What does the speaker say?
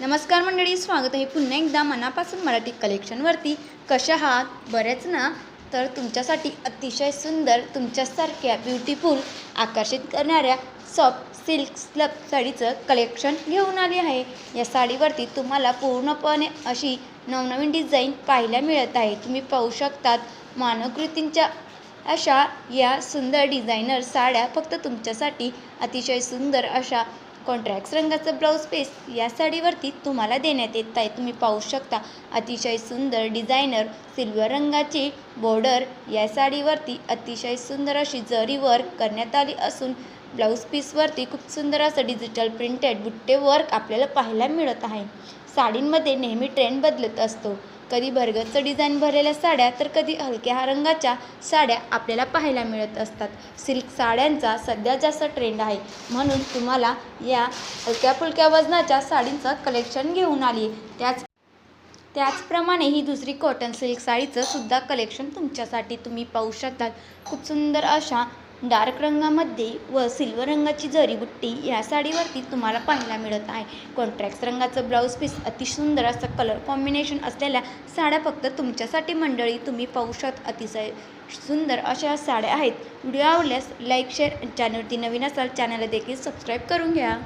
नमस्कार मंडळी स्वागत आहे पुन्हा एकदा मनापासून मराठी कलेक्शनवरती कशा आहात? बरेच ना? तर तुमच्यासाठी अतिशय सुंदर तुमच्यासारख्या ब्युटिफुल आकर्षित करणाऱ्या सॉफ्ट सिल्क स्लब साडीचं कलेक्शन घेऊन आली आहे. या साडीवरती तुम्हाला पूर्णपणे अशी नवनवीन डिझाईन पाहायला मिळत आहे. तुम्ही पाहू शकतात मानवकृतींच्या अशा या सुंदर डिझायनर साड्या फक्त तुमच्यासाठी अतिशय सुंदर अशा कॉन्ट्रॅक्ट रंगाचं ब्लाऊज पीस या साडीवरती तुम्हाला देण्यात येत आहे. तुम्ही पाहू शकता अतिशय सुंदर डिझायनर सिल्वर रंगाची बॉर्डर या साडीवरती अतिशय सुंदर अशी जरी वर्क करण्यात आली असून ब्लाऊज पीसवरती खूप सुंदर असं डिजिटल प्रिंटेड बुट्टे वर्क आपल्याला पाहायला मिळत आहे. साडींमध्ये नेहमी ट्रेंड बदलत असतो. कधी भरगच्च डिझाईन भरलेल्या साड्या तर कधी हलक्या रंगाच्या साड्या आपल्याला पाहायला मिळत असतात. सिल्क साड्यांचा सध्या जास्त ट्रेंड आहे. म्हणून तुम्हाला या हलक्या फुलक्या वजनाच्या साडींचं कलेक्शन घेऊन आली आहे. त्याच त्याचप्रमाणे ही दुसरी कॉटन सिल्क साडीचं सुद्धा कलेक्शन तुमच्यासाठी तुम्ही पाहू शकतात. खूप सुंदर अशा डार्क रंगामध्ये व सिल्वर रंगाची जरीबुट्टी या साडीवरती तुम्हाला पाहायला मिळत आहे. कॉन्ट्रॅक्ट रंगाचं ब्लाऊज पीस अतिसुंदर असं कलर कॉम्बिनेशन असलेल्या साड्या फक्त तुमच्यासाठी मंडळी तुम्ही पाहू शकता. अतिशय सुंदर अशा साड्या आहेत. व्हिडिओ आवडल्यास लाईक शेअर चॅनलवरती नवीन असाल चॅनलला देखील सबस्क्राईब करून घ्या.